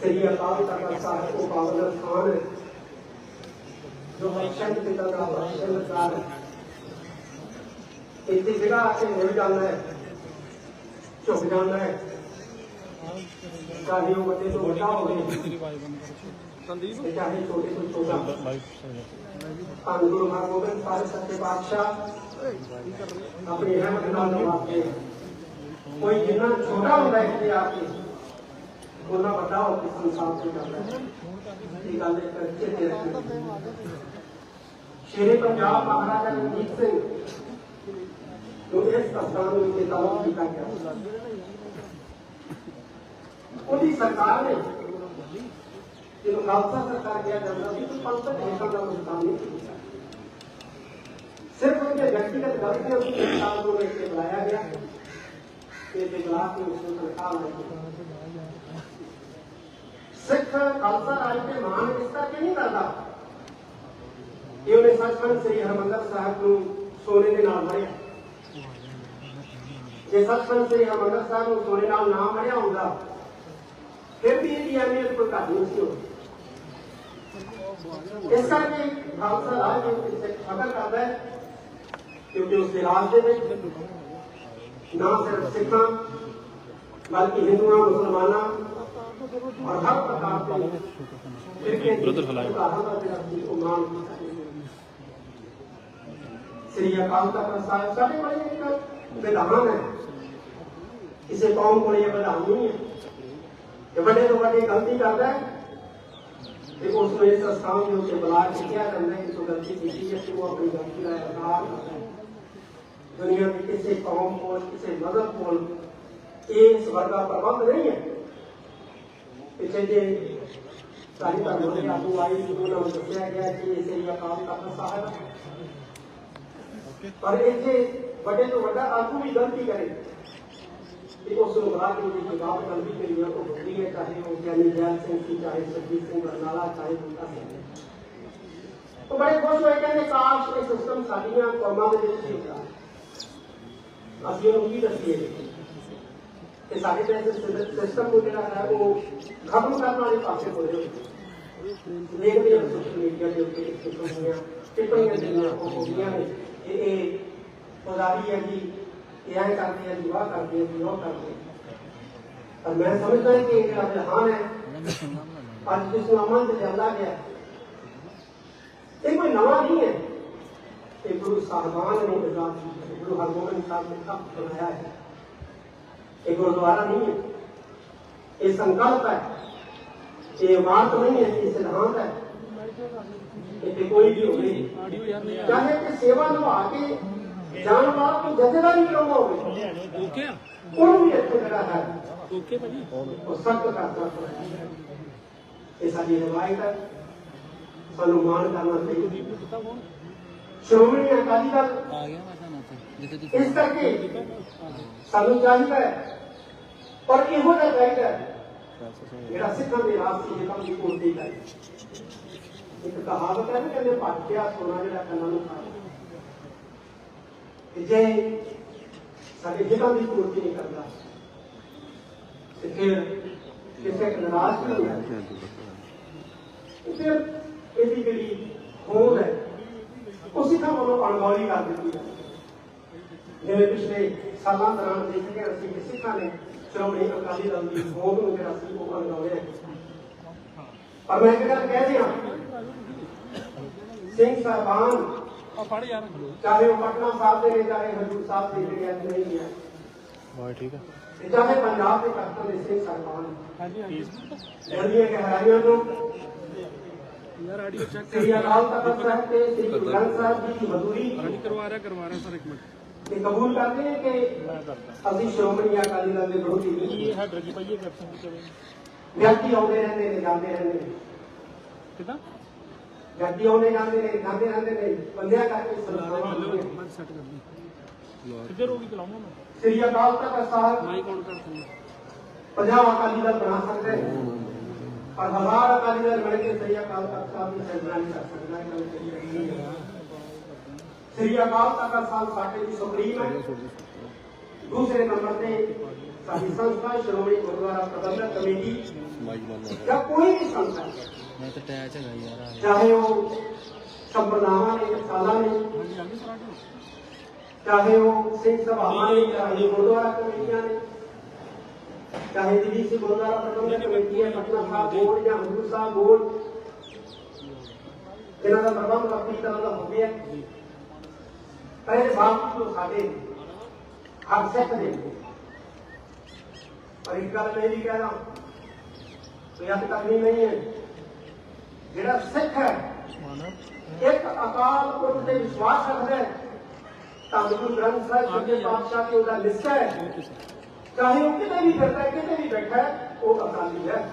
ਸ੍ਰੀ ਅਕਾਲ ਤਖਤ ਸਾਹਿਬ ਕੋ ਪਾਵਨ ਸਥਾਨ ਹੈ ਜੋ ਹਮੇਸ਼ਾ ਹੀ ਪਿਤਾ ਦਾ ਆਸ਼ੀਰਵਾਦ ਹੈ ਇੱਥੇ ਜਿਹੜਾ ਆ ਕੇ ਮਿਲ ਜਾਂਦਾ ਹੈ ਝੁਕ ਜਾਂਦਾ ਹੈ ਚਾਹੇ ਉਹ ਵੱਡੇ ਤੋਂ ਵੱਡਾ ਹੋਵੇ ਸੰਦੀਪ ਤੇ ਚਾਹੇ ਛੋਟੇ ਤੋਂ ਛੋਟਾ ਧੰਨ ਗੁਰੂ ਹਰਗੋਬਿੰਦ ਸਾਹਿਬ ਸੱਚੇ ਪਾਤਸ਼ਾਹ ਆਪਣੀ ਰਹਿਮਤ ਨਾਲ ਨਵਾਜ਼ਦੇ ਕੋਈ ਜਿੰਨਾ ਛੋਟਾ ਹੁੰਦਾ ਹੈ ਇੱਥੇ ਆ ਕੇ ਉਹਨਾਂ ਵੱਡਾ ਹੋ ਕੇ ਸੰਸਾਰ ਤੇ ਜਾਂਦਾ ਹੈ ਇਹ ਗੱਲ ਇੱਕ ਅੱਛੇ ਤੇ ਰੱਖਣੀ ਸ਼ੇਰੇ ਪੰਜਾਬ ਮਹਾਰਾਜਾ ਰਣਜੀਤ ਸਿੰਘ ਨੂੰ ਇਸ ਸਥਾਨ ਵਿੱਚ ਤਲਬ ਕੀਤਾ ਗਿਆ ਉਹਦੀ ਸਰਕਾਰ ਨੇ ਜਦੋਂ ਖਾਲਸਾ ਸਰਕਾਰ ਕਿਹਾ ਜਾਂਦਾ ਸੀ ਤਾਂ ਪੰਥਕ ਏਕਤਾ ਦਾ ਮੁਕਾਮ ਨਹੀਂ ਕੀਤਾ ਸਿਰਫ ਉਹਦੇ ਵਿਅਕਤੀਗਤ ਗਲਤੀਆਂ ਨੂੰ ਸਰਕਾਰ ਨੂੰ ਇੱਥੇ ਬੁਲਾਇਆ ਗਿਆ ਤੇ ਤੇ ਗਲਾਸ ਨੂੰ ਉਸ ਨੂੰ ਸਰਕਾਰ ਨੇ ਸਿੱਖ ਖਾਲਸਾ ਰਾਜ ਦੇ ਮਾਣ ਇਸ ਕਰਕੇ ਨਹੀਂ ਕਰਦਾ ਕਿ ਉਹਨੇ ਸੱਚਖੰਡ ਸ੍ਰੀ ਹਰਿਮੰਦਰ ਸਾਹਿਬ ਨੂੰ ਸੋਨੇ ਦੇ ਨਾਲ ਮੜਿਆ ਜੇ ਸੱਚਖੰਡ ਸ੍ਰੀ ਹਰਿਮੰਦਰ ਸਾਹਿਬ ਨੂੰ ਸੋਨੇ ਨਾਲ ਨਾ ਮੜਿਆ ਹੁੰਦਾ ਫਿਰ ਵੀ ਇਹਦੀ ਅਹਿਮੀਅਤ ਕੋਈ ਘੱਟ ਨਹੀਂ ਸੀ ਹੋਣੀ ਇਸ ਕਰਕੇ ਖਾਲਸਾ ਰਾਜ ਦੇ ਵਿੱਚ ਸਿੱਖ ਫਖਰ ਕਰਦਾ ਹੈ ਕਿਉਂਕਿ ਉਸ ਦੇ ਰਾਜ ਦੇ ਵਿੱਚ ਨਾ ਸਿਰਫ ਸਿੱਖਾਂ ਬਲਕਿ ਹਿੰਦੂਆਂ ਮੁਸਲਮਾਨਾਂ ਔਰ ਹਰ ਪ੍ਰਕਾਰ ਦੇ ਫਿਰਕੇ Brother Halai. ਦਾ ਜਿਹੜਾ ਸੀ ਉਹ ਮਾਣ ਕੀਤਾ ਗਿਆ। ਸ੍ਰੀ ਅਕਾਲ ਤਖਤ ਸਾਹਿਬ ਸਾਡੇ ਕੋਲ ਇੱਕ ਵਿਧਾਨ ਹੈ ਕਿਸੇ ਕੌਮ ਕੋਲ ਇਹ ਵਿਧਾਨ ਨਹੀਂ ਹੈ ਕਿ ਵੱਡੇ ਤੋਂ ਵੱਡੀ ਗਲਤੀ ਕਰਦਾ ਹੈ ਤੇ ਉਸ ਨੂੰ ਇਸ ਸਥਾਨ ਦੇ ਉੱਤੇ ਬੁਲਾ ਕੇ ਕਿਹਾ ਜਾਂਦਾ ਹੈ ਕਿ ਤੂੰ ਗਲਤੀ ਕੀਤੀ ਹੈ ਤੇ ਉਹ ਆਪਣੀ ਗਲਤੀ ਦਾ ਇਕਰਾਰ ਕਰਦਾ ਹੈ ਦੁਨੀਆ ਦੀ ਕਿਸੇ ਕੌਮ ਕੋਲ ਕਿਸੇ ਮਜ਼ਹਬ ਕੋਲ ਇਸ ਵਰਗਾ ਪ੍ਰਬੰਧ ਨਹੀਂ ਹੈ ਪਿੱਛੇ ਜੇ ਸਾਰੀ ਧਰਮ ਦੇ ਆਗੂ ਆਏ ਸੀ ਉਹਨਾਂ ਨੂੰ ਦੱਸਿਆ ਗਿਆ ਕਿ ਇਹ ਸ੍ਰੀ ਅਕਾਲ ਤਖਤ ਸਾਹਿਬ ਹੈ। ਪਰ ਇੱਥੇ ਵੱਡੇ ਤੋਂ ਵੱਡਾ ਆਗੂ ਵੀ ਗਲਤੀ ਕਰੇ। ਤੇ ਉਸ ਨੂੰ ਬੁਲਾ ਕੇ ਉਹਦੀ ਜਵਾਬ ਗਲਤੀ ਕਰੀ ਹੈ ਉਹ ਹੁੰਦੀ ਹੈ, ਚਾਹੇ ਉਹ ਗਿਆਨੀ ਜੈਲ ਸਿੰਘ ਸੀ, ਚਾਹੇ ਸਰਜੀਤ ਸਿੰਘ ਬਰਨਾਲਾ, ਚਾਹੇ ਬੂਟਾ ਸਿੰਘ। ਉਹ ਬੜੇ ਖੁਸ਼ ਹੋਏ ਕਹਿੰਦੇ ਕਾਸ਼ ਇਹ ਸਿਸਟਮ ਸਾਡੀਆਂ ਕੌਮਾਂ ਦੇ ਵਿੱਚ ਹੀ ਹੁੰਦਾ ਅਸੀਂ ਉਹਨੂੰ ਕੀ ਦੱਸੀਏ ਕਿ ਸਾਡੇ ਪੈਸੇ ਸਿਸਟਮ ਨੂੰ ਜਿਹੜਾ ਹੈ ਉਹ ਖਤਮ ਕਰਨ ਵਾਲੇ ਪਾਸੇ ਹੋ ਰਹੇ ਦੇਖਦੇ ਹਾਂ ਸੋਸ਼ਲ ਮੀਡੀਆ ਦੇ ਉੱਤੇ ਇੱਕ ਟਿੱਪਣੀਆਂ ਟਿੱਪਣੀਆਂ ਜਿਹੜੀਆਂ ਉਹ ਹੁੰਦੀਆਂ ਨੇ ਇਹ ਇਹ ਪੁਜਾਰੀ ਹੈ ਜੀ ਇਹ ਐਂ ਕਰਦੇ ਹੈ ਜੀ ਵਾਹ ਕਰਦੇ ਹੈ ਜੀ ਉਹ ਕਰਦੇ ਹੈ ਪਰ ਮੈਂ ਸਮਝਦਾ ਹਾਂ ਕਿ ਇਹ ਜਿਹੜਾ ਵਿਹਾਨ ਹੈ ਅੱਜ ਜਿਸ ਨੂੰ ਅਮਨ ਤੇ ਲਿਆਂਦਾ ਗਿਆ ਇਹ ਕੋਈ ਨਵਾਂ ਨਹੀਂ ਹੈ ਇਹ ਗੁਰੂ ਸਾਹਿਬਾਨ ਨੇ ਇਜਾਦ ਕੀਤਾ ਹੈ। ਗੁਰੂ ਹਰਗੋਬਿੰਦ ਸਾਹਿਬ ਨੇ ਤਖਤ ਬਣਾਇਆ ਹੈ ਇਹ ਗੁਰਦੁਆਰਾ ਨਹੀਂ ਹੈ ਇਹ ਸੰਕਲਪ ਹੈ ਇਹ ਇਮਾਰਤ ਨਹੀਂ ਹੈ ਇਹ ਸਿਧਾਂਤ ਹੈ ਇੱਥੇ ਕੋਈ ਵੀ ਹੋਵੇ ਚਾਹੇ ਕਿ ਸੇਵਾ ਨਿਭਾ ਕੇ ਜਾਣ ਵਾਲਾ ਕੋਈ ਜਥੇਦਾਰ ਵੀ ਲਾਉਣਾ ਹੋਵੇ ਓਕੇ ਇਸ ਕਰਕੇ ਸਾਨੂੰ ਚਾਹੀਦਾ ਹੈ। ਪਰ ਇਹੋ ਜਿਹਾ ਚਾਹੀਦਾ ਹੈ ਜਿਹੜਾ ਸਿੱਖਾਂ ਦੇ ਰਾਜ ਸੀ ਜਿਹੜਾ ਦੀ ਪੂਰਤੀ ਕਰੇ। ਇੱਕ ਕਹਾਵਤ ਹੈ ਨਾ ਕਹਿੰਦੇ ਭਟਕਿਆ ਸੋਨਾ ਜਿਹੜਾ ਕੰਨਾਂ ਨੂੰ ਖਾ ਤੇ ਜੇ ਸਾਡੇ ਜਿਹਾਂ ਦੀ ਪੂਰਤੀ ਨਹੀਂ ਕਰਦਾ, ਤੇ ਫਿਰ ਕਿਸੇ ਇੱਕ ਨਾਰਾਜ਼ ਹੁੰਦਾ ਹੈ। ਫਿਰ ਇਹਦੀ ਜਿਹੜੀ ਹੋਂਦ ਹੈ, ਉਹ ਸਿੱਖਾਂ ਵੱਲੋਂ ਅਣਗੌਲੀ ਕਰ ਦਿੱਤੀ ਹੈ ਜਿਵੇਂ ਪਿਛਲੇ ਸਾਲਾਂ ਦੌਰਾਨ ਦੇਖਿਆ ਅਸੀਂ ਕਿ ਸਿੱਖਾਂ ਨੇ ਸ਼੍ਰੋਮਣੀ ਅਕਾਲੀ ਦਲ ਦੀ ਹੋਂਦ ਨੂੰ ਜਿਹੜਾ ਸੀ ਉਹ ਅਣਗੌਲਿਆ ਪਰ ਮੈਂ ਇੱਕ ਗੱਲ ਕਹਿ ਰਿਹਾ ਸਿੰਘ ਸਾਹਿਬਾਨ ਆ ਫੜ ਯਾਰ। ਚਾਹੇ ਉਹ ਪਟਨਾ ਸਾਹਿਬ ਦੇ ਨੇ ਚਾਹੇ ਹਜ਼ੂਰ ਸਾਹਿਬ ਦੇ ਜਿਹੜੇ ਅੱਜ ਨਹੀਂ ਹੈ। ਵਾਹ ਠੀਕ ਆ। ਤੇ ਚਾਹੇ ਪੰਜਾਬ ਦੇ ਤਖਤ ਦੇ ਸਿੰਘ ਸਾਹਿਬਾਨ। ਹਾਂਜੀ ਹਾਂਜੀ। ਜਿਹੜੀਆਂ ਗਹਿਰਾਈਆਂ ਤੋਂ ਯਾਰ ਆਡੀਓ ਚੈੱਕ ਸ੍ਰੀ ਅਕਾਲ ਤਖਤ ਸਾਹਿਬ ਤੇ ਸ੍ਰੀ ਗੁਰੂ ਗ੍ਰੰਥ ਸਾਹਿਬ ਦੀ ਮਧੁਰੀ ਹਾਂਜੀ ਕਰਵਾ ਰਿਹਾ ਕਰਵਾ ਰਿਹਾ ਸਰ ਇੱਕ ਮਿੰਟ। ਤੇ ਕਬੂਲ ਕਰਦੇ ਹਾਂ ਕਿ ਅਸੀਂ ਸ਼੍ਰੋਮਣੀ ਅਕਾਲੀ ਦਲ ਦੇ ਵਿਰੋਧੀ ਨਹੀਂ ਇਹ ਹੈਡਰ ਕੀ ਪਾਈਏ ਵੈਬਸਾਈਟ ਤੇ ਚਲੇ। ਵਿਅਕਤੀ ਆਉਂਦੇ ਰਹਿੰਦੇ ਨੇ ਜਾਂਦੇ ਰਹਿੰਦੇ ਨੇ। ਕਿਦਾਂ? ਵਿਅਕਤੀ ਆਉਂਦੇ ਜਾਂਦੇ ਨੇ ਜਾਂਦੇ ਰਹਿੰਦੇ ਨੇ। ਬੰਦਿਆਂ ਕਰਕੇ ਸੰਸਥਾਵਾਂ ਹੁੰਦੀਆਂ। ਮੈਂ ਸੈੱਟ ਕਰਦੀ ਕਿੱਧਰ ਹੋ ਗਈ ਚਲਾਉਂਗਾ ਮੈਂ ਸ੍ਰੀ ਅਕਾਲ ਤਖਤ ਸਾਹਿਬ। ਮਾਈਕ ਆਨ ਕਰ ਦਿੰਦਾ ਪੰਜਾਬ ਅਕਾਲੀ ਦਲ ਬਣਾ ਸਕਦੇ ਨੇ ਪਰ ਹਜ਼ਾਰ ਅਕਾਲੀ ਦਲ ਮਿਲ ਕੇ ਸ੍ਰੀ ਅਕਾਲ ਤਖਤ ਸਾਹਿਬ ਦੀ ਨਹੀਂ ਕਰ ਸਕਦਾ। ਇਹ ਗੱਲ ਕਹੀ ਜਾਂਦੀ ਹੈ। ਸ੍ਰੀ ਅਕਾਲ ਤਖਤ ਸਾਹਿਬ ਸਾਡੇ ਦੀ ਸੁਪਰੀਮ ਹੈ। ਦੂਸਰੇ ਨੰਬਰ ਤੇ ਸਾਡੀ ਸੰਸਥਾ ਸ਼੍ਰੋਮਣੀ ਗੁਰਦੁਆਰਾ ਪ੍ਰਬੰਧਕ ਕਮੇਟੀ ਜਾਂ ਕੋਈ ਵੀ ਸੰਸਥਾ ਮੈਂ ਤਾਂ ਟੈਚ ਹੈਗਾ ਯਾਰ ਚਾਹੇ ਉਹ ਸੰਪਰਦਾਵਾਂ ਨੇ ਸਾਲਾਂ ਨੇ ਚਾਹੇ ਉਹ ਸਿੰਘ ਸਭਾਵਾਂ ਨੇ ਚਾਹੇ ਗੁਰਦੁਆਰਾ ਕਮੇਟੀਆਂ ਨੇ ਚਾਹੇ ਦਿੱਲੀ ਸੀ ਗੁਰਦੁਆਰਾ ਪ੍ਰਬੰਧਕ ਕਮੇਟੀ ਹੈ ਪਟਨਾ ਸਾਹਿਬ ਬੋਰਡ ਜਾਂ ਹਜ਼ੂਰ ਸਾਹਿਬ ਬੋਰਡ ਇਹਨਾਂ ਦਾ ਪ੍ਰਬੰਧ ਆਪਣੀ ਤਰ੍ਹਾਂ ਦਾ ਹੋ ਗਿਆ ਪਰ ਇਹਦੇ ਬਾਵਜੂਦ ਸਾਡੇ ਹਰ ਸਿੱਖ ਦੇ ਪਰ ਇੱਕ ਗੱਲ ਮੈਂ ਇਹ ਵੀ ਕਹਿਣਾ ਕੋਈ ਅੱਜ ਤੱਕ ਨਹੀਂ ਹੈ ਜਿਹੜਾ ਸਿੱਖ ਹੈ ਇੱਕ ਅਕਾਲ ਪੁਰਖ ਤੇ ਵਿਸ਼ਵਾਸ ਰੱਖਦਾ ਹੈ ਤਾਂ ਗੁਰੂ ਗ੍ਰੰਥ ਸਾਹਿਬ ਜੀ ਦੇ ਪਾਤਸ਼ਾਹ ਤੇ ਉਹਦਾ ਨਿਸ਼ਚਾ ਹੈ ਚਾਹੇ ਉਹ ਕਿਤੇ ਵੀ ਫਿਰਦਾ ਹੈ ਕਿਤੇ ਵੀ ਬੈਠਾ ਹੈ ਉਹ ਅਕਾਲੀ ਹੈ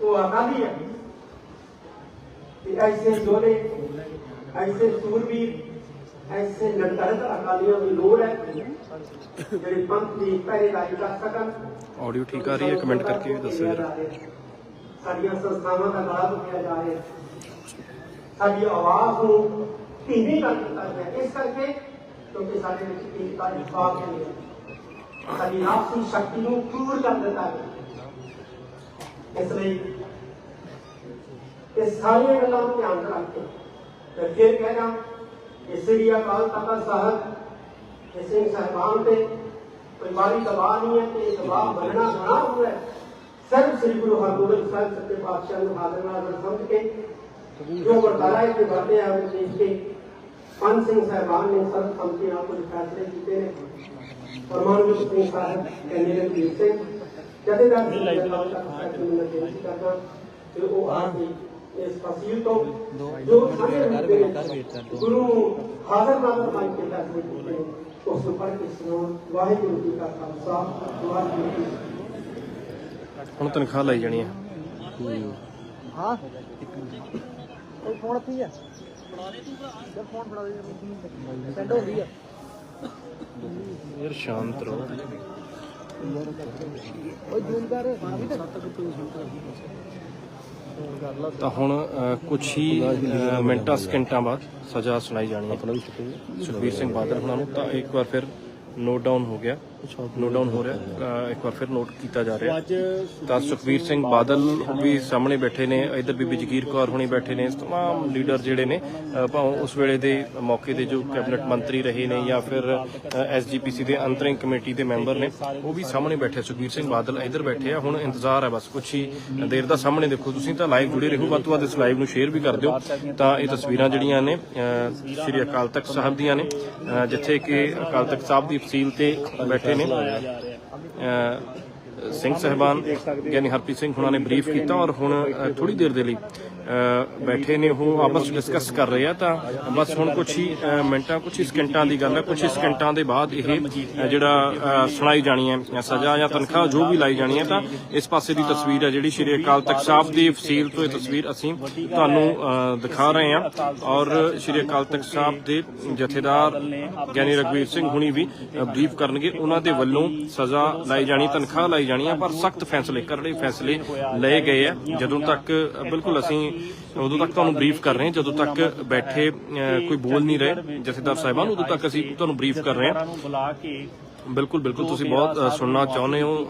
ਉਹ ਅਕਾਲੀ ਹੈ ਤੇ ਐਸੇ ਜੋਲੇ ਐਸੇ ਸੂਰਬੀਰ ਐਸੇ ਨਿਰਧਰਤ ਅਕਾਲੀਆਂ ਦੀ ਲੋੜ ਹੈ ਜਿਹੜੇ ਪੰਥ ਦੀ ਪਹਿਰੇਦਾਰੀ ਕਰ ਸਕਣ ਆਡੀਓ ਠੀਕ ਆ ਰਹੀ ਹੈ ਕਮੈਂਟ ਕਰਕੇ ਵੀ ਦੱਸਿਓ ਜਰਾ ਸਾਡੀਆਂ ਸੰਸਥਾਵਾਂ ਦਾ ਗਲਾ ਦੁਖਿਆ ਜਾ ਰਿਹਾ ਹੈ ਸਾਡੀ ਆਵਾਜ਼ ਨੂੰ ਧੀਮੀ ਕਰ ਦਿੱਤਾ ਗਿਆ ਇਸ ਕਰਕੇ ਕਿਉਂਕਿ ਸਾਡੇ ਵਿੱਚ ਏਕਤਾ ਦੀ ਭਾਵ ਨਹੀਂ ਹੈ ਸਾਡੀ ਆਪਸੀ ਸ਼ਕਤੀ ਨੂੰ ਦੂਰ ਕਰ ਦਿੱਤਾ ਗਿਆ ਇਸ ਲਈ ਇਹ ਸਾਰੀਆਂ ਗੱਲਾਂ ਨੂੰ ਧਿਆਨ ਚ ਰੱਖ ਕੇ ਮੈਂ ਫਿਰ ਕਹਿਣਾ ਕਿ ਸ੍ਰੀ ਅਕਾਲ ਤਖਤ ਸਾਹਿਬ ਇਹ ਸਿੰਘ ਸਾਹਿਬਾਨ ਤੇ, ਕੋਈ ਮਾਰੀ ਦਬਾਅ ਨਹੀਂ ਹੈ ਤੇ ਇਹ ਦਬਾਅ ਮੰਨਣਾ ਬਣਾ ਹੋਇਆ ਹੈ। ਸਰਬ ਸ੍ਰੀ ਗੁਰੂ ਹਰਗੋਬਿੰਦ ਸਾਹਿਬ ਸੱਚੇ ਪਾਤਸ਼ਾਹ ਨੂੰ ਹਾਜ਼ਰ ਨਾਜ਼ਰ ਸਮਝ ਕੇ, ਜੋ ਵਰਤਾਰਾ ਹੈ ਕਿ ਵਰਤੇ ਆ, ਉਹ ਦੇਖ ਕੇ ਪੰਜ ਸਿੰਘ ਸਾਹਿਬਾਨ ਨੇ ਸਰਬ ਸੰਮਤੀ ਨਾਲ ਕੁਝ ਫੈਸਲੇ ਕੀਤੇ ਨੇ। ਪਰਮਾਨੰਦ ਸਿੰਘ ਸਾਹਿਬ ਕਹਿੰਦੇ ਨੇ ਸਿੰਘ, ਜਥੇਦਾਰ ਉਹ ਆ ਕੇ ਇਸ ਫਸੀਲ ਤੋਂ ਜੋ ਗੁਰੂ ਹਾਜ਼ਰ ਕੇ ਉਸ ਵਾਹਿਗੁਰੂ ਜੀ ਕਾ ਖਾਲਸਾ ਵਾਹਿਗੁਰੂ ਜੀ ਹੁਣ ਤਨਖਾਹ ਲਈ ਜਾਣੀ ਹੈ ਹਾਂ। ਕੋਈ ਫੋਨ ਇੱਥੇ ਹੀ ਆ। ਜਦ ਫੋਨ ਫੜਾ ਦੇ ਸੈਂਡ ਹੋ ਗਈ ਆ। ਯਾਰ ਸ਼ਾਂਤ ਰਹੋ। ਓਏ ਜ਼ੂਮ ਕਰ। ਤਾਂ ਹੁਣ ਅ, ਕੁਛ ਹੀ ਮਿੰਟਾਂ ਸਕਿੰਟਾਂ ਬਾਅਦ ਸਜ਼ਾ ਸੁਣਾਈ ਜਾਣੀ ਹੈ। ਸੁਖਬੀਰ ਸਿੰਘ ਬਾਦਲ ਹੁਣਾਂ ਨੂੰ ਤਾਂ ਇੱਕ ਵਾਰ ਫਿਰ ਨੋਟ ਡਾਊਨ ਹੋ ਗਿਆ। ਨੋਟ ਡਾਊਨ ਹੋ ਰਿਹਾ ਅ, ਇੱਕ ਵਾਰ ਫਿਰ ਨੋਟ ਕੀਤਾ ਜਾ ਰਿਹਾ ਅੱਜ ਤਾਂ ਸੁਖਬੀਰ ਸਿੰਘ ਬਾਦਲ ਵੀ ਸਾਹਮਣੇ ਬੈਠੇ ਨੇ ਇਧਰ ਬੀਬੀ ਜਗੀਰ ਕੌਰ ਹੁਣੀ ਬੈਠੇ ਨੇ तमाम ਲੀਡਰ ਜਿਹੜੇ ਨੇ ਅ, ਭਾਵੇਂ ਉਸ ਵੇਲੇ ਦੇ ਮੌਕੇ ਦੇ ਜੋ ਕੈਬਨਿਟ ਮੰਤਰੀ ਰਹੇ ਨੇ ਜਾਂ ਫਿਰ ਐਸਜੀਪੀਸੀ ਦੇ ਅੰਤਰਿੰਗ ਕਮੇਟੀ ਦੇ ਮੈਂਬਰ ਨੇ ਉਹ ਵੀ ਸਾਹਮਣੇ ਬੈਠੇ ਸੁਖਬੀਰ ਸਿੰਘ ਬਾਦਲ ਇਧਰ ਬੈਠੇ ਆ ਹੁਣ ਇੰਤਜ਼ਾਰ ਹੈ ਬਸ ਕੁਛ ਹੀ ਦੇਰ ਦਾ ਸਾਹਮਣੇ ਦੇਖੋ ਤੁਸੀਂ ਤਾਂ ਲਾਈਵ ਜੁੜੇ ਰਹੋ ਵੱਧ ਤੋਂ ਵੱਧ ਇਸ ਲਾਈਵ ਨੂੰ ਸ਼ੇਅਰ ਵੀ ਕਰ ਦਿਓ ਤਾਂ ਇਹ ਤਸਵੀਰਾਂ ਜਿਹੜੀਆਂ ਨੇ ਅ, ਸ਼੍ਰੀ ਅਕਾਲ ਤਖਤ ਸਾਹਿਬ ਦੀਆਂ ਨੇ ਅ, ਜਿੱਥੇ ਕਿ ਅਕਾਲ ਤਖਤ ਸਾਹਿਬ ਦੀ ਫਸੀਲ ਤੇ ਬੈਠੇ ਨੇ। ਸਿੰਘ ਸਹਿਬਾਨ ਗਿਆਨੀ ਹਰਪ੍ਰੀਤ ਸਿੰਘ ਹੁਣਾਂ ਨੇ ਬਰੀਫ ਕੀਤਾ ਔਰ ਹੁਣ ਥੋੜੀ ਦੇਰ ਦੇ ਲਈ ਬੈਠੇ ਨੇ, ਉਹ ਆਪਸ ਵਿੱਚ ਡਿਸਕਸ ਕਰ ਰਹੇ ਆ ਤਾਂ ਬਸ ਹੁਣ ਕੁਝ ਹੀ ਮਿੰਟਾਂ ਕੁਝ ਹੀ ਸਕਿੰਟਾਂ ਦੀ ਗੱਲ ਹੈ ਕੁਝ ਹੀ ਸਕਿੰਟਾਂ ਦੇ ਬਾਅਦ ਇਹ ਜਿਹੜਾ ਸੁਣਾਈ ਜਾਣੀ ਹੈ ਸਜ਼ਾ ਜਾਂ ਤਨਖਾਹ ਜੋ ਵੀ ਲਾਈ ਜਾਣੀ ਹੈ ਤਾਂ ਇਸ ਪਾਸੇ ਦੀ ਤਸਵੀਰ ਹੈ ਜਿਹੜੀ ਸ਼੍ਰੀ ਅਕਾਲ ਤਖਤ ਸਾਹਿਬ ਦੀ ਫਸੀਲ ਤੋਂ ਇਹ ਤਸਵੀਰ ਅਸੀਂ ਤੁਹਾਨੂੰ ਦਿਖਾ ਰਹੇ ਹਾਂ ਔਰ ਸ਼੍ਰੀ ਅਕਾਲ ਤਖਤ ਸਾਹਿਬ ਦੇ ਜਥੇਦਾਰ ਗਿਆਨੀ ਰਗਵੀਰ ਸਿੰਘ ਹੁਣੀ ਵੀ ਬਰੀਫ ਕਰਨਗੇ ਉਹਨਾਂ ਦੇ ਵੱਲੋਂ ਸਜ਼ਾ ਲਾਈ ਜਾਣੀ, ਤਨਖਾਹ ਲਾਈ ਜਾਣੀ ਹੈ, ਪਰ ਸਖਤ ਫੈਸਲੇ, ਕਰੜੇ ਫੈਸਲੇ ਲਏ ਗਏ ਆ। ਜਦੋਂ ਤੱਕ ਬਿਲਕੁਲ ਅਸੀਂ ਉਦੋਂ ਤੱਕ ਤੁਹਾਨੂੰ ਬਰੀਫ ਕਰ ਰਹੇ ਹਾਂ। ਜਦੋਂ ਤੱਕ ਬੈਠੇ ਕੋਈ ਬੋਲ ਨਹੀਂ ਰਹੇ ਜਥੇਦਾਰ ਸਾਹਿਬਾਨ, ਉਦੋਂ ਤੱਕ ਅਸੀਂ ਤੁਹਾਨੂੰ ਬਰੀਫ ਕਰ ਰਹੇ ਹਾਂ। ਬੁਲਾ ਕੇ ਬਿਲਕੁਲ ਬਿਲਕੁਲ। ਤੁਸੀਂ ਬਹੁਤ ਸੁਣਨਾ ਚਾਹੁੰਦੇ ਹੋ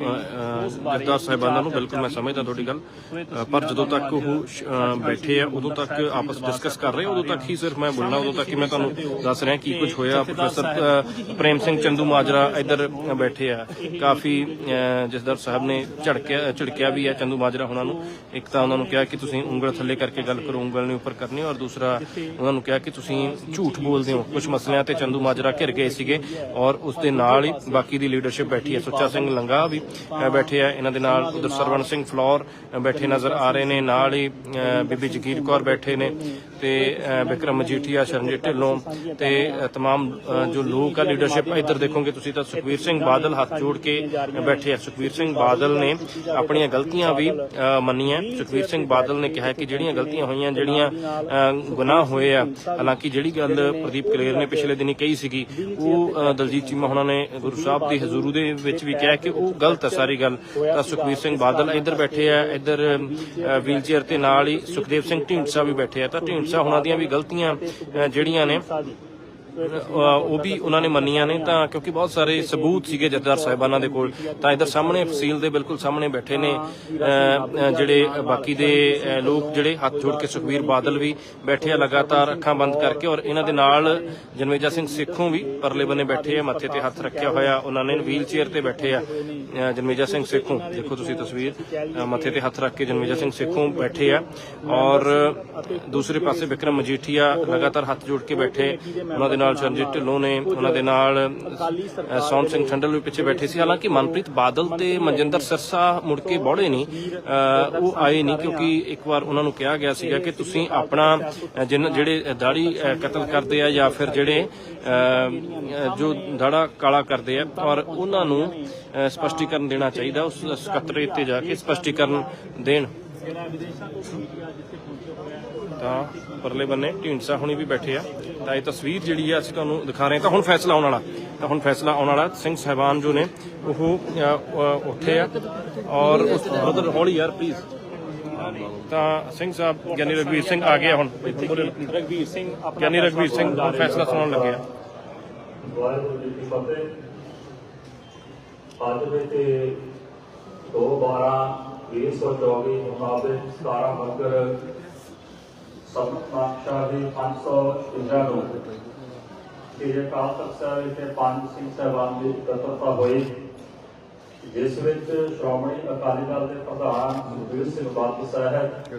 ਜਥੇਦਾਰ ਸਾਹਿਬਾਨਾਂ ਨੂੰ ਬਿਲਕੁਲ ਮੈਂ ਸਮਝਦਾ ਤੁਹਾਡੀ ਗੱਲ। ਪਰ ਜਦੋਂ ਤੱਕ ਉਹ ਬੈਠੇ ਆ ਉਦੋਂ ਤੱਕ ਆਪਸ ਡਿਸਕਸ ਕਰ ਰਹੇ ਉਦੋਂ ਤੱਕ ਹੀ ਸਿਰਫ ਮੈਂ ਬੋਲਣਾ ਉਦੋਂ ਤੱਕ ਹੀ ਮੈਂ ਤੁਹਾਨੂੰ ਦੱਸ ਰਿਹਾ ਕੀ ਕੁਝ ਹੋਇਆ। ਪ੍ਰੋਫੈਸਰ ਪ੍ਰੇਮ ਸਿੰਘ ਚੰਦੂ ਮਾਜਰਾ ਇੱਧਰ ਬੈਠੇ ਆ। ਕਾਫੀ ਜਥੇਦਾਰ ਸਾਹਿਬ ਨੇ ਝੜਕਿਆ ਝਿੜਕਿਆ ਵੀ ਹੈ ਚੰਦੂ ਮਾਜਰਾ ਉਹਨਾਂ ਨੂੰ। ਇੱਕ ਤਾਂ ਉਹਨਾਂ ਨੂੰ ਕਿਹਾ ਕਿ ਤੁਸੀਂ ਉਂਗਲ ਥੱਲੇ ਕਰਕੇ ਗੱਲ ਕਰੋ ਉਂਗਲ ਨੇ ਉੱਪਰ ਕਰਨੀ ਔਰ ਦੂਸਰਾ ਉਹਨਾਂ ਨੂੰ ਕਿਹਾ ਕਿ ਤੁਸੀਂ ਝੂਠ ਬੋਲਦੇ ਹੋ। ਕੁਝ ਮਸਲਿਆਂ ਤੇ ਚੰਦੂ ਮਾਜਰਾ ਘਿਰ ਗਏ ਸੀਗੇ ਔਰ ਉਸ ਦੇ ਨਾਲ ਹੀ ਬਾਕੀ ਦੀ ਲੀਡਰਸ਼ਿਪ ਬੈਠੀ ਹੈ ਸੁੱਚਾ ਸਿੰਘ ਲੰਗਾ ਵੀ ਬੈਠੇ ਆ। ਇਹਨਾਂ ਦੇ ਨਾਲ ਉਧਰ ਸਰਵਣ ਸਿੰਘ ਫਲੋਰ ਬੈਠੇ ਨਜ਼ਰ ਆ ਰਹੇ ਨੇ। ਨਾਲ ਹੀ ਬੀਬੀ ਜਗੀਰ ਕੌਰ ਬੈਠੇ ਨੇ ਤੇ ਅ, ਵਿਕਰਮ ਮਜੀਠੀਆ ਸ਼ਰਨਜੀਤ ਢਿੱਲੋਂ ਤੇ ਅ, ਜੋ ਲੋਕ ਆ ਲੀਡਰਸ਼ਿਪ ਇੱਧਰ ਦੇਖੋਗੇ ਤੁਸੀਂ ਤਾਂ ਸੁਖਵੀਰ ਸਿੰਘ ਬਾਦਲ ਹੱਥ ਜੋੜ ਕੇ ਬੈਠੇ ਆ। ਸੁਖਵੀਰ ਸਿੰਘ ਬਾਦਲ ਨੇ ਆਪਣੀਆਂ ਗਲਤੀਆਂ ਵੀ ਮੰਨੀਆਂ। ਸੁਖਵੀਰ ਸਿੰਘ ਬਾਦਲ ਨੇ ਕਿਹਾ ਕਿ ਜਿਹੜੀਆਂ ਗਲਤੀਆਂ ਹੋਈਆਂ ਜਿਹੜੀਆਂ ਗੁਨਾਹ ਹੋਏ ਆ ਹਾਲਾਂਕਿ ਜਿਹੜੀ ਗੱਲ ਪ੍ਰਦੀਪ ਕਲੇਰ ਨੇ ਪਿਛਲੇ ਦਿਨੀ ਕਹੀ ਸੀਗੀ ਉਹ ਦਲਜੀਤ ਚੀਮਾ ਉਹਨਾਂ ਨੇ ਗੁਰੂ ਸਾਹਿਬ ਦੀ ਹਜ਼ੂਰੀ ਦੇ ਵਿੱਚ ਵੀ ਕਿਹਾ ਕਿ ਉਹ ਗਲਤ ਹੈ ਸਾਰੀ ਗੱਲ। ਤਾਂ ਸੁਖਬੀਰ ਸਿੰਘ ਬਾਦਲ ਇੱਧਰ ਬੈਠੇ ਆ, ਇੱਧਰ ਵੀਲ ਚੇਅਰ ਤੇ ਨਾਲ ਹੀ ਸੁਖਦੇਵ ਸਿੰਘ ਢੀਂਡਸਾ ਵੀ ਬੈਠੇ ਆ। ਤਾਂ ਢੀਂਡਸਾ ਉਹਨਾਂ ਦੀਆਂ ਵੀ ਗਲਤੀਆਂ ਜਿਹੜੀਆਂ ਨੇ ਉਹ ਵੀ ਉਹਨਾਂ ਨੇ ਮੰਨੀਆਂ ਨੇ ਤਾਂ ਕਿਉਂਕਿ ਬਹੁਤ ਸਾਰੇ ਸਬੂਤ ਸੀਗੇ ਜਥੇਦਾਰ ਸਾਹਿਬਾਨਾਂ ਦੇ ਕੋਲ ਤਾਂ ਇਧਰ ਸਾਹਮਣੇ ਫਸੀਲ ਦੇ ਬਿਲਕੁਲ ਸਾਹਮਣੇ ਬੈਠੇ ਨੇ ਜਿਹੜੇ ਬਾਕੀ ਦੇ ਲੋਕ ਜਿਹੜੇ ਹੱਥ ਜੋੜ ਕੇ ਸੁਖਬੀਰ ਬਾਦਲ ਵੀ ਬੈਠੇ ਆ ਲਗਾਤਾਰ ਅੱਖਾਂ ਬੰਦ ਕਰਕੇ ਔਰ ਇਹਨਾਂ ਦੇ ਨਾਲ ਜਨਮੇਜਾ ਸਿੰਘ ਸਿੱਖੋਂ ਵੀ ਪਰਲੇ ਬੰਨੇ ਬੈਠੇ ਆ ਮੱਥੇ ਤੇ ਹੱਥ ਰੱਖਿਆ ਹੋਇਆ ਉਹਨਾਂ ਨੇ ਵੀਲ ਚੇਅਰ ਤੇ ਬੈਠੇ ਆ ਅ, ਜਨਮੇਜਾ ਸਿੰਘ ਸਿੱਖੋਂ। ਦੇਖੋ ਤੁਸੀਂ ਤਸਵੀਰ ਮੱਥੇ ਤੇ ਹੱਥ ਰੱਖ ਕੇ ਜਨਮੇਜਾ ਸਿੰਘ ਸਿੱਖੋਂ ਬੈਠੇ ਆ ਔਰ ਦੂਸਰੇ ਪਾਸੇ ਵਿਕਰਮ ਮਜੀਠੀਆ ਲਗਾਤਾਰ ਹੱਥ ਜੋੜ ਕੇ ਬੈਠੇ ਉਹਨਾਂ ਦੇ ਨਾਲ ਚਰਨਜੀਤ ਢਿੱਲੋਂ ਨੇ ਉਹਨਾਂ ਦੇ ਨਾਲ ਅ, ਸਿੰਘ ਠੰਡਲ ਵੀ ਪਿੱਛੇ ਬੈਠੇ ਸੀ। ਹਾਲਾਂਕਿ ਮਨਪ੍ਰੀਤ ਬਾਦਲ ਤੇ ਮਨਜਿੰਦਰ ਸਿਰਸਾ ਮੁੜ ਕੇ ਬੌੜੇ ਨਹੀਂ। ਉਹ ਆਏ ਨਹੀਂ ਕਿਉਂਕਿ ਇੱਕ ਵਾਰ ਉਹਨਾਂ ਨੂੰ ਕਿਹਾ ਗਿਆ ਸੀਗਾ ਕਿ ਤੁਸੀਂ ਆਪਣਾ ਅ, ਜਿਹੜੇ ਦਾੜੀ ਕਤਲ ਕਰਦੇ ਆ ਜਾਂ ਫਿਰ ਜਿਹੜੇ ਜੋ ਦਾੜਾ ਕਾਲਾ ਕਰਦੇ ਆ ਔਰ ਉਹਨਾਂ ਨੂੰ ਸਪਸ਼ਟੀਕਰਨ ਦੇਣਾ ਚਾਹੀਦਾ ਉਸ ਸਕੱਤਰੇਤ ਤੇ ਜਾ ਕੇ ਸਪਸ਼ਟੀਕਰਨ ਦੇਣ। ਤਾਂ ਪਰਲੇ ਬੰਨੇ ਢੀਂਡਸਾ ਹੁਣੀ ਵੀ ਬੈਠੇ ਆ। ਤਾਂ ਇਹ ਤਸਵੀਰ ਜਿਹੜੀ ਆ ਅਸੀਂ ਤੁਹਾਨੂੰ ਦਿਖਾ ਰਹੇ ਹਾਂ। ਤਾਂ ਹੁਣ ਫੈਸਲਾ ਆਉਣ ਵਾਲਾ ਤਾਂ ਹੁਣ ਫੈਸਲਾ ਆਉਣ ਵਾਲਾ ਸਿੰਘ ਸਾਹਿਬਾਨ ਜੋ ਨੇ ਉਹ ਉੱਠੇ ਆ। ਔਰ ਉਸ ਬ੍ਰਦਰ ਹੌਲੀ ਯਾਰ ਪਲੀਜ਼ ਤਾਂ ਸਿੰਘ ਸਾਹਿਬ ਗਿਆਨੀ ਰਗਵੀਰ ਸਿੰਘ ਆ ਗਿਆ ਹੁਣ। ਰਗਵੀਰ ਸਿੰਘ ਆਪਣਾ ਗਿਆਨੀ ਰਗਵੀਰ ਸਿੰਘ ਹੁਣ ਫੈਸਲਾ ਸੁਣਾਉਣ ਲੱਗੇ ਆ। ਵਾਹਿਗੁਰੂ ਜੀ ਕੀ ਫਤਿਹ। ਅੱਜ ਦੇ ਤੇ 2 12 2024 ਮੁਤਾਬਕ 17 ਮੱਕਰ ਸਭ ਪਾਤਸ਼ਾਹ ਦੀ 553 ਨੂੰ ਸ੍ਰੀ ਅਕਾਲ ਤਖਤ ਸਾਹਿਬ ਵਿਖੇ ਪੰਜ ਸਿੰਘ ਸਾਹਿਬਾਨ ਦੀ ਇਕੱਤਰਤਾ ਹੋਈ ਜਿਸ ਵਿੱਚ ਸ਼੍ਰੋਮਣੀ ਅਕਾਲੀ ਦਲ ਦੇ ਪ੍ਰਧਾਨ ਸੁਖਬੀਰ ਸਿੰਘ ਬਾਦਲ ਸਾਹਿਬ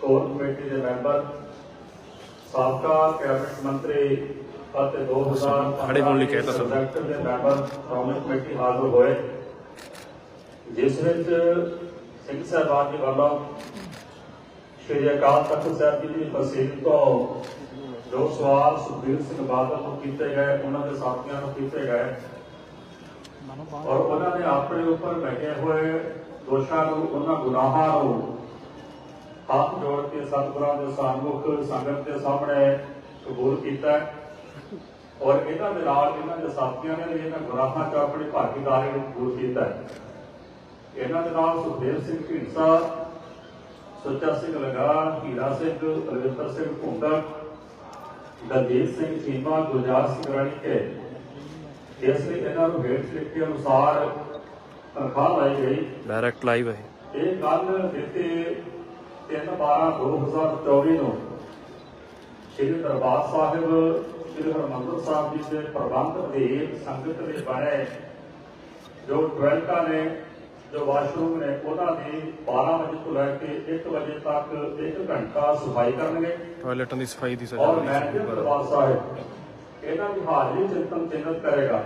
ਕੋਰ ਕਮੇਟੀ ਦੇ ਮੈਂਬਰ ਸਾਬਕਾ ਕੈਬਨਿਟ ਮੰਤਰੀ ਅਤੇ 2000 ਖੜੇ ਹੋਣ ਲਈ ਕਹਿਤਾ ਸਭ। ਦੇ ਮੈਂਬਰ ਸ਼੍ਰੋਮਣੀ ਕਮੇਟੀ ਹਾਜ਼ਰ ਹੋਏ ਜਿਸ ਵਿੱਚ ਸਿੰਘ ਸਾਹਿਬਾਨ ਜੀ ਵੱਲੋਂ ਸ਼੍ਰੀ ਅਕਾਲ ਤਖਤ ਸਾਹਿਬ ਜੀ ਦੀ ਫਸੀਲ ਤੋਂ ਜੋ ਸਵਾਲ ਸੁਖਬੀਰ ਸਿੰਘ ਬਾਦਲ ਨੂੰ ਕੀਤੇ ਗਏ, ਉਹਨਾਂ ਦੇ ਸਾਥੀਆਂ ਨੂੰ ਕੀਤੇ ਗਏ। ਔਰ ਉਹਨਾਂ ਨੇ ਆਪਣੇ ਉੱਪਰ ਬੈਠੇ ਹੋਏ ਦੋਸ਼ਾਂ ਨੂੰ, ਉਹਨਾਂ ਗੁਨਾਹਾਂ ਨੂੰ ਹੱਥ ਜੋੜ ਕੇ ਸਤਿਗੁਰਾਂ ਦੇ ਸਾਹਮੁਖ ਸੰਗਤ ਦੇ ਸਾਹਮਣੇ ਕਬੂਲ ਕੀਤਾ ਔਰ ਇਹਨਾਂ ਦੇ ਨਾਲ ਇਹਨਾਂ ਦੇ ਸਾਥੀਆਂ ਨੇ ਇਹਨਾਂ ਗੁਨਾਹਾਂ 'ਚ ਆਪਣੀ ਭਾਗੀਦਾਰੀ ਨੂੰ ਕਬੂਲ ਕੀਤਾ ਇਹਨਾਂ ਦੇ ਨਾਲ ਸੁਖਦੇਵ ਸਿੰਘ ਢੀਂਡਸਾ ਸੁੱਚਾ ਸਿੰਘ ਲਗਾ ਹੀਰਾ ਸਿੰਘ ਰਵਿੰਦਰ ਸਿੰਘ ਭੁੰਡਾ ਦਲਜੀਤ ਸਿੰਘ ਚੀਮਾ ਗੁਲਜ਼ਾਰ ਸਿੰਘ ਰਾਣੀ ਕੇ ਇਸ ਲਈ ਇਹਨਾਂ ਨੂੰ ਹੇਠ ਲਿਖੇ ਅਨੁਸਾਰ ਤਨਖਾਹ ਲਾਈ ਗਈ। ਡਾਇਰੈਕਟ ਲਾਈਵ ਹੈ। ਇਹ ਕੱਲ ਦਿੱਤੇ 3/12/2024 ਨੂੰ ਸ੍ਰੀ ਦਰਬਾਰ ਸਾਹਿਬ ਸ੍ਰੀ ਹਰਿਮੰਦਰ ਸਾਹਿਬ ਜੀ ਦੇ ਪ੍ਰਬੰਧ ਅਧੀਨ ਸੰਗਤ ਦੇ ਬਣੇ ਜੋ ਟਵੈਲਟਾਂ ਨੇ ਜੋ ਵਾਸ਼ਰੂਮ ਨੇ ਉਹਨਾਂ ਦੀ 12 ਵਜੇ ਤੋਂ ਲੈ ਕੇ 1 ਵਜੇ ਤੱਕ 1 ਘੰਟਾ ਸਫ਼ਾਈ ਕਰਨਗੇ। ਟਾਇਲਟਾਂ ਦੀ ਸਫ਼ਾਈ ਦੀ ਔਰ ਸਜ਼ਾ ਮੈਨੇਜਰ ਦਰਬਾਰ ਸਾਹਿਬ ਇਹਨਾਂ ਦੀ ਹਾਜ਼ਰੀ ਚਿੰਤਨ ਚਿੰਨਤ ਕਰੇਗਾ।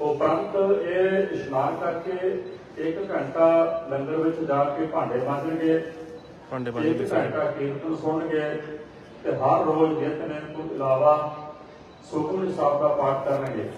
ਉਪਰੰਤ ਇਹ ਇਸ਼ਨਾਨ ਕਰਕੇ 1 ਘੰਟਾ ਲੰਗਰ ਵਿੱਚ ਜਾ ਕੇ ਭਾਂਡੇ ਮਾਂਜਣਗੇ। ਭਾਂਡੇ ਬਾਂਝੇ ਇੱਕ ਘੰਟਾ ਕੀਰਤਨ ਸੁਣਨਗੇ ਤੇ ਹਰ ਰੋਜ਼ ਨਿਤਨੇਮ ਤੋਂ ਇਲਾਵਾ ਸੁਖਮਨੀ ਸਾਹਿਬ ਦਾ ਪਾਠ ਕਰਨਗੇ।